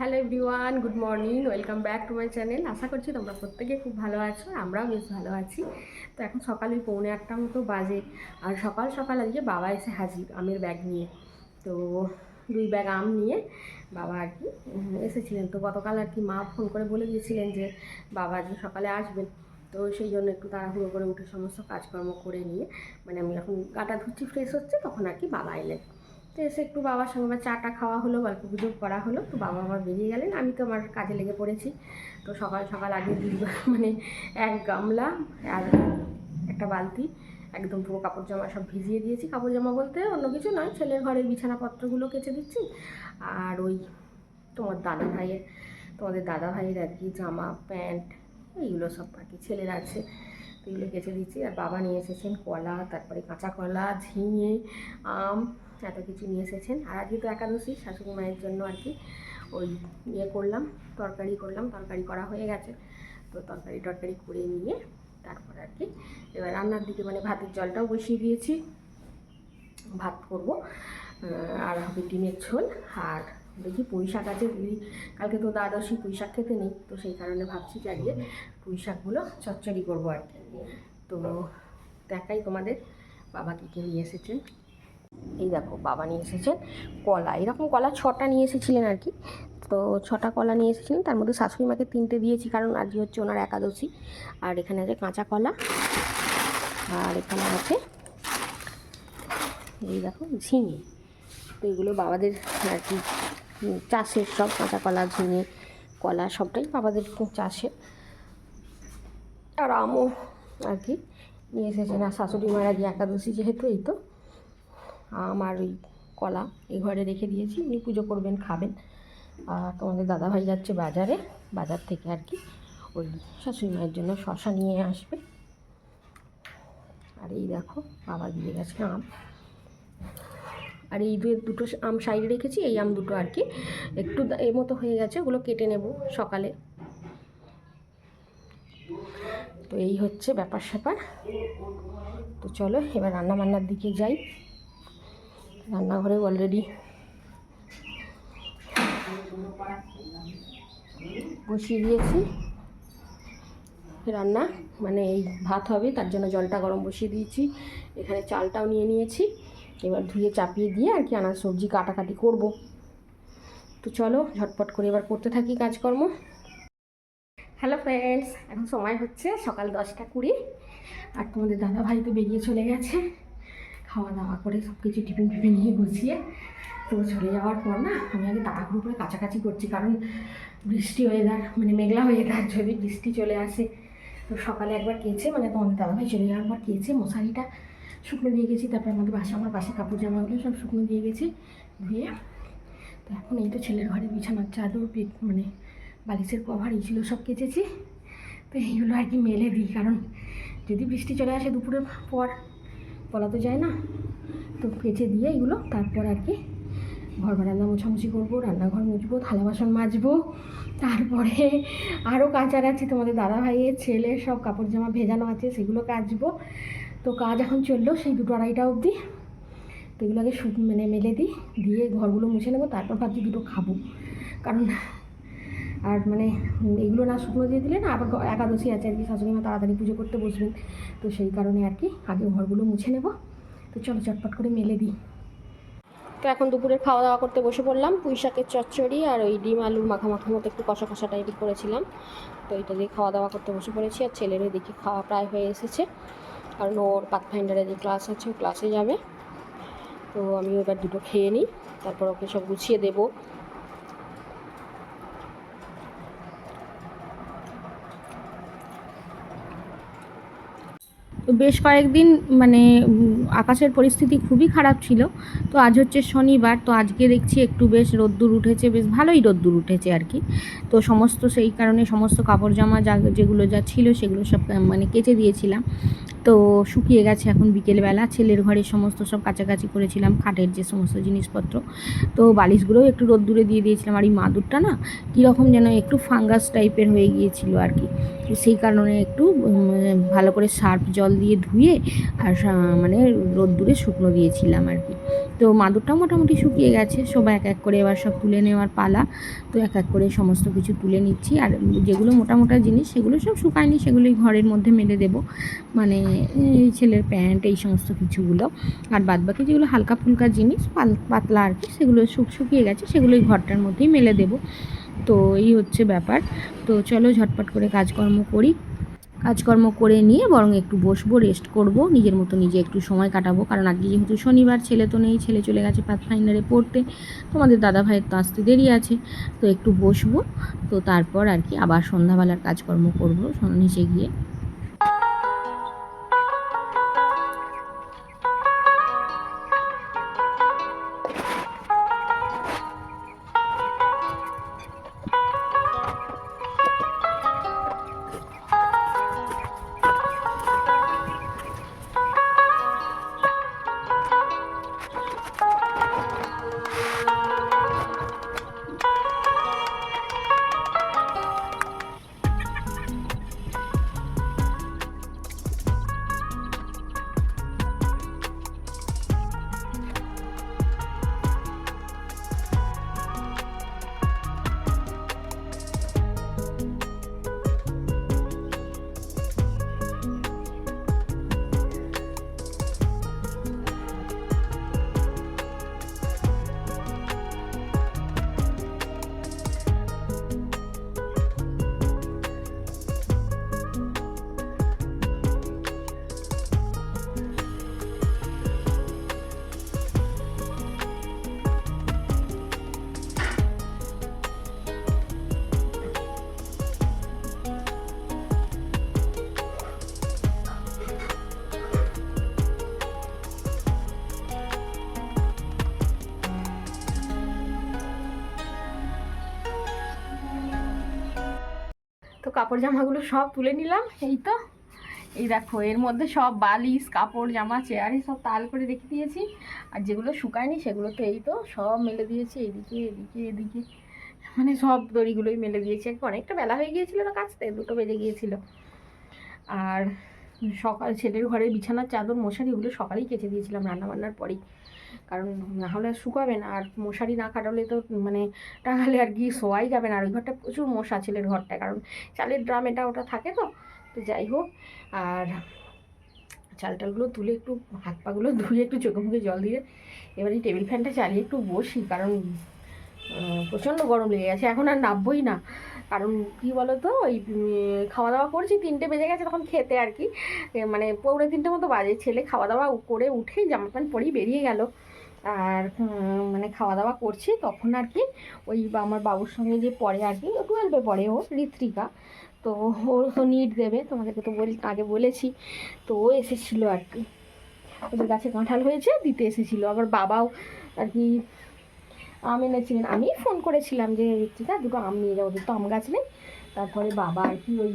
Hello everyone, good morning, welcome back to my channel. আশা করছি তোমরা প্রত্যেকে খুব ভালো আছো, আমরাও বেশ ভালো আছি। তো এখন সকাল পৌনে আটটা মতো বাজে, আর সকাল সকাল আজকে বাবা এসে হাজির আমের ব্যাগ নিয়ে। তো দুই ব্যাগ আম নিয়ে বাবা আর কি এসেছিলেন। তো গতকাল আর কি মা ফোন করে বলে দিয়েছিলেন যে বাবা আজকে সকালে আসবেন। তো সেই জন্য একটু তাড়াহুড়ো করে উঠে সমস্ত কাজকর্ম করে নিয়ে মানে আমি যখন গাটা ধুচ্ছি ফ্রেশ হচ্ছে, তখন আর কি বাবা এলেন। তো এসে একটু বাবার সঙ্গে আবার চাটা খাওয়া হলো, গল্প গুজব করা হলো। তো বাবা আবার বেরিয়ে গেলেন। আমি তো আমার কাজে লেগে পড়েছি। তো সকাল সকাল আগে মানে এক গামলা আর একটা বালতি, একদম পুরো কাপড় জামা সব ভিজিয়ে দিয়েছি। কাপড় জামা বলতে অন্য কিছু নয়, ছেলের ঘরের বিছানাপত্রগুলো কেচে দিচ্ছি। আর ওই তোমার দাদা ভাইয়ের, তোমাদের দাদা ভাইয়ের আর কি জামা, প্যান্ট, এইগুলো সব আর কি ছেলের আছে। তো এগুলো কেচে দিচ্ছি। আর বাবা নিয়ে এসেছেন কলা, তারপরে কাঁচা কলা, ঝিঙে, আম এত কিছু নিয়ে এসেছেন। আর আজকে তো একাদশী, শাশুড়ি মায়ের জন্য আর কি ওই ইয়ে করলাম, তরকারি করলাম, তরকারি করা হয়ে গেছে। তো তরকারি টরকারি করে নিয়ে তারপর আর কি এবার রান্নার দিকে মানে ভাতের জলটাও বসিয়ে দিয়েছি। ভাত করব আর হবে ডিমের ঝোল। আর দেখি পুঁই শাক আছে কালকে তো দ্বাদশী পুঁই শাক খেতে নেই, তো সেই কারণে ভাবছি যে আজকে পুঁই শাকগুলো চচ্চড়ি করব আর কি। তো দেখাই তোমাদের বাবা কী কী নিয়ে এসেছেন। এই দেখো, বাবা নিয়ে এসেছেন কলা। এরকম কলা ছটা নিয়ে এসেছিলেন আর কি। তো ছটা কলা নিয়ে এসেছিলেন, তার মধ্যে শাশুড়ি মাকে তিনটে দিয়েছি, কারণ আজকে হচ্ছে ওনার একাদশী। আর এখানে আছে কাঁচা কলা, আর এখানে আছে এই দেখো ঝিঙে। তো এগুলো বাবাদের আর কি চাষের সব কাঁচা কলা, ঝিঙে, কলা সবটাই বাবাদের চাষের। আর আমও আর কি নিয়ে এসেছেন, আর শাশুড়ি মায়ের আজকে একাদশী যেহেতু, এই তো। আম আর ওই কলা এই ঘরে রেখে দিয়েছি। উনি পুজো করবেন, খাবেন। আর তোমাদের দাদাভাই যাচ্ছে বাজারে, বাজার থেকে আর কি ওই শাশুড়ি মায়ের জন্য শশা নিয়ে আসবে। আর এই দেখো, বাবা দিয়ে গেছে আম। আর এই দুটো আম সাইডে রেখেছি, এই আম দুটো আর কি একটু এর মতো হয়ে গেছে, ওগুলো কেটে নেব সকালে। তো এই হচ্ছে ব্যাপার স্যাপার তো চলো, এবার রান্না বান্নার দিকে যাই। রান্নাঘরে অলরেডি বসিয়ে দিয়েছি। রান্না মানে এই ভাত হবে, তার জন্য জলটা গরম বসিয়ে দিয়েছি। এখানে চালটাও নিয়ে নিয়েছি। এবার ধুয়ে চাপিয়ে দিয়ে আর কি আনাজ সবজি কাটাকাটি করব। তো চলো, ঝটপট করে এবার করতে থাকি কাজকর্ম। হ্যালো ফ্রেন্ডস এখন সময় হচ্ছে সকাল দশটা কুড়ি। আর তোমাদের দাদা ভাই তো বেরিয়ে চলে গেছে। খাওয়া দাওয়া করে সব কিছু টিফিন টিফিন নিয়ে গুছিয়ে তো চলে যাওয়ার পর না আমি আগে তাড়াহুড়ো করে কাছাকাছি করছি, কারণ বৃষ্টি ওয়েদার মানে মেঘলা ওয়েদার যদি বৃষ্টি চলে আসে। তো সকালে একবার কেচে মানে তোমাদের দাদাভাই চলে যাওয়ার পর কেচে মশারিটা শুকনো দিয়ে গেছি, তারপর আমাদের বাসা, আমার পাশে কাপড় জামাগুলো সব শুকনো দিয়ে গেছি, ধুয়ে। তো এখন এই তো ছেলের ঘরে বিছানার চাদর মানে বালিশের কভার এইগুলো সব কেচেছি। তো এইগুলো আর কি মেলে দিই, কারণ যদি বৃষ্টি চলে আসে দুপুরের পর বলা তো যায় না। তো কেচে দিয়ে এগুলো তারপর আর কি ঘর বারান্দা মোছামুছি করব, রান্নাঘর মুছবো, থালা বাসন মাজবো। তারপরে আরও কাচার আছে, তোমাদের দাদা ভাইয়ের ছেলে সব কাপড় জামা ভেজানো আছে, সেগুলো কাচবো। তো কাজ এখন চলল সেই দুটো আড়াইটা অবধি। তো এগুলো আগে মানে মেলে দিই, দিয়ে ঘরগুলো মুছে নেব, তারপর ভাবছি দুটো খাব। কারণ আর মানে এগুলো না শুকনো দিয়ে দিলে না আবার একাদশী আছে আর কি, শাশুড়ি মা তাড়াতাড়ি পুজো করতে বসবেন। তো সেই কারণে আর কি আগে ঘরগুলো মুছে নেব। তো চলো চটপট করে মেলে দিই। তো এখন দুপুরে খাওয়া দাওয়া করতে বসে পড়লাম, পুঁই শাকের চচ্চড়ি আর ওই ডিম আলুর মাখা মাখা মতো একটু কষা কষা টাইপের করেছিলাম। তো এটা দিয়ে খাওয়া দাওয়া করতে বসে পড়েছি আর ছেলের দিকে খাওয়া প্রায় হয়ে এসেছে। কারণ ওর পাথফাইন্ডারে যে ক্লাস আছে, ও ক্লাসে যাবে। তো আমি এবার দুটো খেয়ে নিই, তারপর ওকে সব গুছিয়ে দেবো। বেশ কয়েকদিন মানে আকাশের পরিস্থিতি খুবই খারাপ ছিল। তো আজ হচ্ছে শনিবার, তো আজকে দেখছি একটু বেশ রোদ্দুর উঠেছে, বেশ ভালোই রোদ্দুর উঠেছে আর কি। তো সমস্ত সেই কারণে সমস্ত কাপড় জামা যা, যেগুলো যা ছিল সেগুলো সব মানে কেচে দিয়েছিলাম। তো শুকিয়ে গেছে এখন বিকেলবেলা। ছেলের ঘরে সমস্ত সব কাছাকাছি করেছিলাম, খাটের যে সমস্ত জিনিসপত্র। তো বালিশগুলোও একটু রোদ দূরে দিয়ে দিয়েছিলাম। আর এই মাদুরটা না কীরকম যেন একটু ফাঙ্গাস টাইপের হয়ে গিয়েছিল আর কি। তো সেই কারণে একটু ভালো করে সার্ফ জল দিয়ে ধুয়ে আর মানে রোদ দূরে শুকনো দিয়েছিলাম আর কি। তো মাদুরটাও মোটামুটি শুকিয়ে গেছে। সবাই এক এক করে এবার সব তুলে নেওয়ার পালা। তো এক এক করে সমস্ত কিছু তুলে নিচ্ছি। আর যেগুলো মোটা মোটা জিনিস, সেগুলো সব শুকায়নি, সেগুলোই ঘরের মধ্যে মেলে দেবো। মানে ছেলের প্যান্ট, এই সমস্ত কিছুগুলো। আর বাদবাকি যেগুলো হালকা ফুলকা জিনিস পাতলা আর কি, সেগুলো শুক, শুকিয়ে গেছে, সেগুলোই ঘরটার মধ্যেই মেলে দেবো। তো এই হচ্ছে ব্যাপার। তো চলো ঝটপট করে কাজকর্ম করি। কাজকর্ম করে নিয়ে বরং একটু বসবো রেস্ট করব, নিজের মতো নিজে একটু সময় কাটাবো। কারণ আজকে যেহেতু শনিবার, ছেলে তো নেই, ছেলে চলে গেছে পাথ ফাইনারে পড়তে। তোমাদের দাদা ভাইয়ের তো আসতে দেরি আছে, তো একটু বসবো। তো তারপর আর কি আবার সন্ধ্যাবেলার কাজকর্ম করব নিচে গিয়ে। তো কাপড় জামাগুলো সব তুলে নিলাম, এই তো। এই দেখো, এর মধ্যে সব বালিশ, কাপড়, জামা, চেয়ারে সব তাল করে রেখে দিয়েছি। আর যেগুলো শুকায়নি, সেগুলো তো এই তো, সব মেলে দিয়েছি, এদিকে এদিকে এদিকে। মানে সব দড়িগুলোই মেলে দিয়েছি। অনেকটা বেলা হয়ে গিয়েছিল না কাচতে দুটো বেজে গিয়েছিল। আর সকাল, ছেলের ঘরে বিছানার চাদর, মশারি ওগুলো সকালেই কেচে দিয়েছিলাম রান্নাবান্নার পরেই। কারণ না হলে শুকাবে না আর মশারি না কাটালে তো মানে টাঙালে আর কি শোয়াই যাবে না। আর ওই ঘরটা প্রচুর মশা ছেলের ঘরটা কারণ চালের ড্রাম এটা ওটা থাকে তো তো যাই হোক। আর চাল টালগুলো তুলে একটু, হাত পাগুলো ধুয়ে একটু চোখে মুখে জল দিয়ে এবার টেবিল ফ্যানটা চালিয়ে একটু বসি, কারণ প্রচণ্ড গরম লেগে গেছে। এখন আর নামবই না। কারণ কী বলো তো ওই খাওয়া দাওয়া করছি, তিনটে বেজে গেছে তখন খেতে আর কি। মানে পৌনে তিনটে মতো বাজে, ছেলে খাওয়া দাওয়া করে উঠেই জামা প্যান্ট পরেই বেরিয়ে গেল। আর মানে খাওয়া দাওয়া করছি, তখন আর কি, ওই আমার বাবুর সঙ্গে যে পড়ে আর কি টুয়েলভে পড়ে ও, ঋত্বিকা। তো ও তো নিট দেবে, তোমাদেরকে তো বল, আগে বলেছি। তো ও এসেছিল আর কি। ওদের গাছে কাঁঠাল হয়েছে, দিতে এসেছিল। আবার বাবাও আর কি আম এনেছিলেন। আমি ফোন করেছিলাম যে ঋত্বিকা দুটো আম নিয়ে ওদের তো আম গাছ নেই? তারপরে বাবা আর কি ওই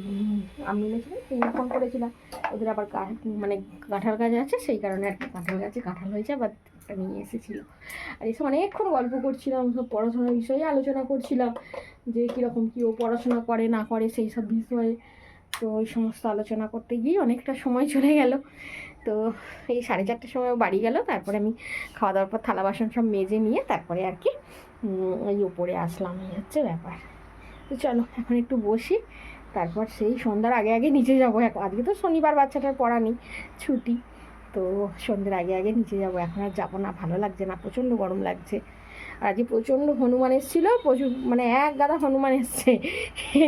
আম এনেছিলেন সেই ফোন করেছিলাম। ওদের আবার মানে কাঁঠাল গাছ আছে, সেই কারণে আর কি কাঁঠাল গাছে কাঁঠাল হয়েছে, আবার একটা নিয়ে এসেছিল। আর এসে অনেকক্ষণ গল্প করছিলাম, সব পড়াশোনার বিষয়ে আলোচনা করছিলাম, যে কীরকম কী ও পড়াশোনা করে, না করে, সেই সব বিষয়ে। তো ওই সমস্ত আলোচনা করতে গিয়ে অনেকটা সময় চলে গেল। তো এই সাড়ে চারটের সময় বাড়ি গেল, তারপরে আমি খাওয়া দাওয়ার পর থালা বাসন সব মেজে নিয়ে তারপরে আর কি ওই উপরে আসলাম, এই হচ্ছে ব্যাপার। তো চলো, এখন একটু বসি, তারপর সেই সন্ধ্যার আগে আগে নিচে যাব এখন। আজকে তো শনিবার, বাচ্চাটার পড়া নেই, ছুটি, তো সন্ধ্যের আগে আগে নিচে যাব। এখন আর যাব না, ভালো লাগছে না, প্রচণ্ড গরম লাগছে। আর আজকে প্রচণ্ড হনুমান এসেছিল, প্রচুর মানে এক গাদা হনুমান এসছে।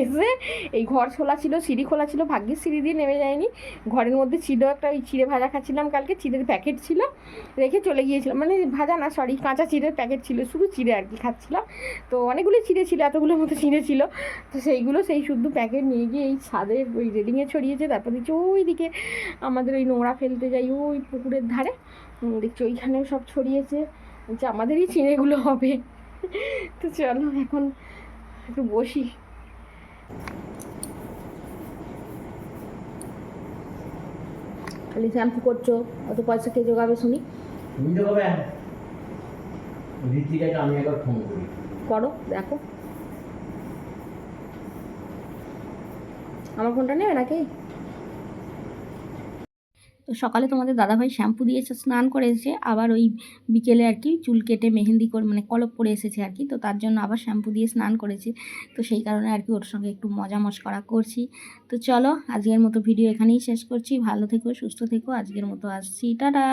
এসে এই ঘর খোলা ছিল, সিঁড়ি খোলা ছিল, ভাগ্যের সিঁড়ি দিয়ে নেমে যায়নি। ঘরের মধ্যে ছিল একটা ওই চিড়ে ভাজা খাচ্ছিলাম কালকে, চিড়ের প্যাকেট ছিল, রেখে চলে গিয়েছিলাম। মানে ভাজা না সরি কাঁচা চিড়ের প্যাকেট ছিল, শুধু চিড়ে আর কি খাচ্ছিলাম। তো অনেকগুলো চিড়ে ছিল এতগুলোর মতো চিড়ে ছিল। তো সেইগুলো, সেই শুদ্ধ প্যাকেট নিয়ে গিয়ে এই ছাদের ওই রেলিংয়ে ছড়িয়েছে, তারপর দেখছি ওই দিকে আমাদের ওই নোংরা ফেলতে যাই, ওই পুকুরের ধারে। দেখছি ওইখানেও সব ছড়িয়েছে। বলছে আমাদেরই চিড়েগুলো হবে। তো চলো এখন একটু বসি। খালি শ্যাম্পু করছ অত পয়সা কে জোগাবে শুনি? ঋতিকাকে আমি একবার ফোন করি। করো দেখো। আমার ফোনটা নেবে নাকি? তো সকালে তোমাদের দাদাভাই শ্যাম্পু দিয়ে স্নান করে এসে আবার ওই বিকেলে আর কি চুল কেটে মেহেন্দি করে মানে কলপ পরে এসেছে আর কি, তো তার জন্য আবার শ্যাম্পু দিয়ে স্নান করেছে। তো সেই কারণে আর কি ওর সঙ্গে একটু মজা মস্করা করছি। তো চলো, আজকের মতো ভিডিও এখানেই শেষ করছি, ভালো থেকো, সুস্থ থেকো, আজকের মতো আসছি, টাটা!